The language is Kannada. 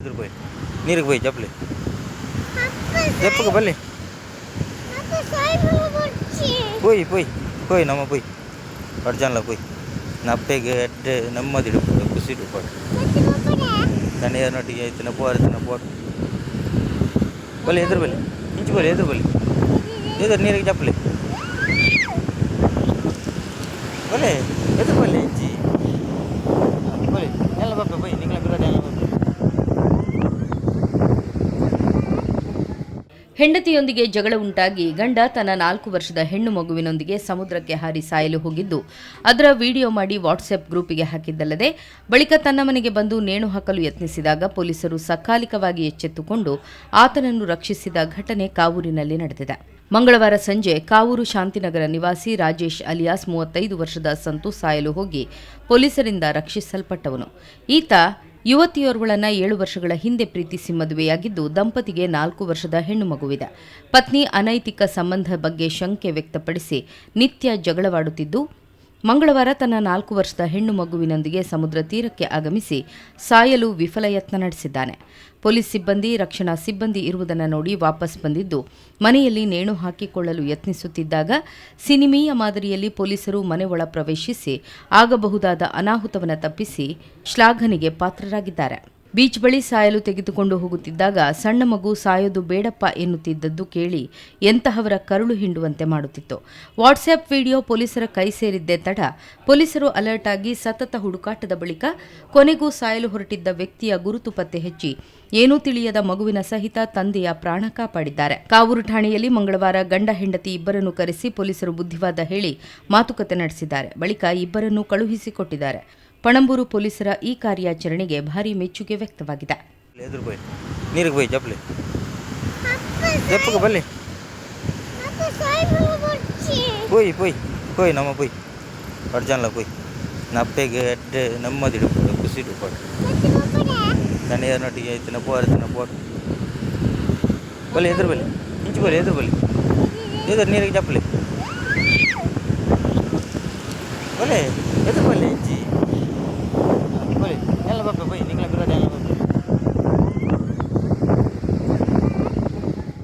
ಎದುರು ಬೈ ನೀರಿಗೆ ಬೈ ಚಪ್ಪಲಿ ಜಪ್ಪಗೆ ಬಲ್ಲಿ போய் போய் போய் நம்ம போய். படிச்சான்ல போய். நப்பை கேட்டு நம்மதிடு குசிட்டு போடு. தனியார் நோட்டிக்கு இத்தனை போ இத்தனை போடு பல்லி எதிர் பல்லி. இஞ்சி பல்லி எதிர் பல்லி. எதிர் நீருக்கு சப்பலி. பல்லி எதிர் பல்லி இஞ்சி. பல்லி நல்ல பாப்பா போய். நீங்களும் ಹೆಂಡತಿಯೊಂದಿಗೆ ಜಗಳ ಉಂಟಾಗಿ ಗಂಡ ತನ್ನ ನಾಲ್ಕು ವರ್ಷದ ಹೆಣ್ಣು ಮಗುವಿನೊಂದಿಗೆ ಸಮುದ್ರಕ್ಕೆ ಹಾರಿ ಸಾಯಲು ಹೋಗಿದ್ದು, ಅದರ ವಿಡಿಯೋ ಮಾಡಿ ವಾಟ್ಸ್ಆಪ್ ಗ್ರೂಪಿಗೆ ಹಾಕಿದ್ದಲ್ಲದೆ, ಬಳಿಕ ತನ್ನ ಮನೆಗೆ ಬಂದು ನೇಣು ಹಾಕಲು ಯತ್ನಿಸಿದಾಗ ಪೊಲೀಸರು ಸಕಾಲಿಕವಾಗಿ ಎಚ್ಚೆತ್ತುಕೊಂಡು ಆತನನ್ನು ರಕ್ಷಿಸಿದ ಘಟನೆ ಕಾವೂರಿನಲ್ಲಿ ನಡೆದಿದೆ. ಮಂಗಳವಾರ ಸಂಜೆ ಕಾವೂರು ಶಾಂತಿನಗರ ನಿವಾಸಿ ರಾಜೇಶ್ ಅಲಿಯಾಸ್ ಮೂವತ್ತೈದು ವರ್ಷದ ಸಂತು ಸಾಯಲು ಹೋಗಿ ಪೊಲೀಸರಿಂದ ರಕ್ಷಿಸಲ್ಪಟ್ಟವನು. ಈತ ಯುವತಿಯೋರ್ವಳನ್ನ ಏಳು ವರ್ಷಗಳ ಹಿಂದೆ ಪ್ರೀತಿಸಿ ಮದುವೆಯಾಗಿದ್ದು ದಂಪತಿಗೆ ನಾಲ್ಕು ವರ್ಷದ ಹೆಣ್ಣು ಮಗುವಿದೆ. ಪತ್ನಿ ಅನೈತಿಕ ಸಂಬಂಧ ಬಗ್ಗೆ ಶಂಕೆ ವ್ಯಕ್ತಪಡಿಸಿ ನಿತ್ಯ ಜಗಳವಾಡುತ್ತಿದ್ದು ಮಂಗಳವಾರ ತನ್ನ ನಾಲ್ಕು ವರ್ಷದ ಹೆಣ್ಣು ಮಗುವಿನೊಂದಿಗೆ ಸಮುದ್ರ ತೀರಕ್ಕೆ ಆಗಮಿಸಿ ಸಾಯಲು ವಿಫಲ ಯತ್ನ ನಡೆಸಿದ್ದಾನೆ. ಪೊಲೀಸ್ ಸಿಬ್ಬಂದಿ, ರಕ್ಷಣಾ ಸಿಬ್ಬಂದಿ ಇರುವುದನ್ನು ನೋಡಿ ವಾಪಸ್ ಬಂದಿದ್ದು, ಮನೆಯಲ್ಲಿ ನೇಣು ಹಾಕಿಕೊಳ್ಳಲು ಯತ್ನಿಸುತ್ತಿದ್ದಾಗ ಸಿನಿಮೀಯ ಮಾದರಿಯಲ್ಲಿ ಪೊಲೀಸರು ಮನೆ ಪ್ರವೇಶಿಸಿ ಆಗಬಹುದಾದ ಅನಾಹುತವನ್ನು ತಪ್ಪಿಸಿ ಶ್ಲಾಘನೆಗೆ ಪಾತ್ರರಾಗಿದ್ದಾರೆ. ಬೀಚ್ ಬಳಿ ಸಾಯಲು ತೆಗೆದುಕೊಂಡು ಹೋಗುತ್ತಿದ್ದಾಗ ಸಣ್ಣ ಮಗು ಸಾಯೋದು ಬೇಡಪ್ಪ ಎನ್ನುತ್ತಿದ್ದದ್ದು ಕೇಳಿ ಎಂತಹವರ ಕರುಳು ಹಿಂಡುವಂತೆ ಮಾಡುತ್ತಿತ್ತು. ವಾಟ್ಸ್ಆ್ಯಪ್ ವಿಡಿಯೋ ಪೊಲೀಸರ ಕೈ ಸೇರಿದ್ದೇ ತಡ ಪೊಲೀಸರು ಅಲರ್ಟ್ ಆಗಿ ಸತತ ಹುಡುಕಾಟದ ಬಳಿಕ ಕೊನೆಗೂ ಸಾಯಲು ಹೊರಟಿದ್ದ ವ್ಯಕ್ತಿಯ ಗುರುತು ಪತ್ತೆ ಹಚ್ಚಿ ಏನೂ ತಿಳಿಯದ ಮಗುವಿನ ಸಹಿತ ತಂದೆಯ ಪ್ರಾಣ ಕಾಪಾಡಿದ್ದಾರೆ. ಕಾವೂರು ಠಾಣೆಯಲ್ಲಿ ಮಂಗಳವಾರ ಗಂಡ ಹೆಂಡತಿ ಇಬ್ಬರನ್ನು ಕರೆಸಿ ಪೊಲೀಸರು ಬುದ್ಧಿವಾದ ಹೇಳಿ ಮಾತುಕತೆ ನಡೆಸಿದ್ದಾರೆ. ಬಳಿಕ ಇಬ್ಬರನ್ನೂ ಕಳುಹಿಸಿಕೊಟ್ಟಿದ್ದಾರೆ ಪಣಂಬೂರು ಪೊಲೀಸರ ಈ ಕಾರ್ಯಾಚರಣೆಗೆ ಭಾರಿ ಮೆಚ್ಚುಗೆ ವ್ಯಕ್ತವಾಗಿದೆ. ನೀರಿಗೆ ಹೋಗಿ ಜಪ್ಲಿ. ಜಪ್ಪಗೆ ಬಲ್ಲಿ ಹೋಯ್ ಹೋಯ್ ಹೋಯ್ ನಮ್ಮ ಹೋಯ್ ಅಡ್ಜಾನಲ್ಲ ಹೋಯ್ ನಪ್ಪೆಗೆ ಅಡ್ಡೆ ನಮ್ಮದು ನಮ್ಮದಿಡು ಖುಷಿ ಹಿಡ್ಕೊಂಡು ತಣ್ಣೆಯ ನೊಟ್ಟಿಗೆ ಆಯ್ತು ಪೋರ್ ಆಯ್ತು ಪೋರ್ ಬಲ್ಲಿ ಎದುರು ಬಲ್ಲಿ ಇಂಚು ಬಲ್ಲಿ ಎದುರು ಬಲಿ ಎದುರು ನೀರಿಗೆ ಜಪ್ಪಲಿ ಬಲ್ಲೆ ಎದುರು ಬಲ್ಲೆ ಇಂಚಿ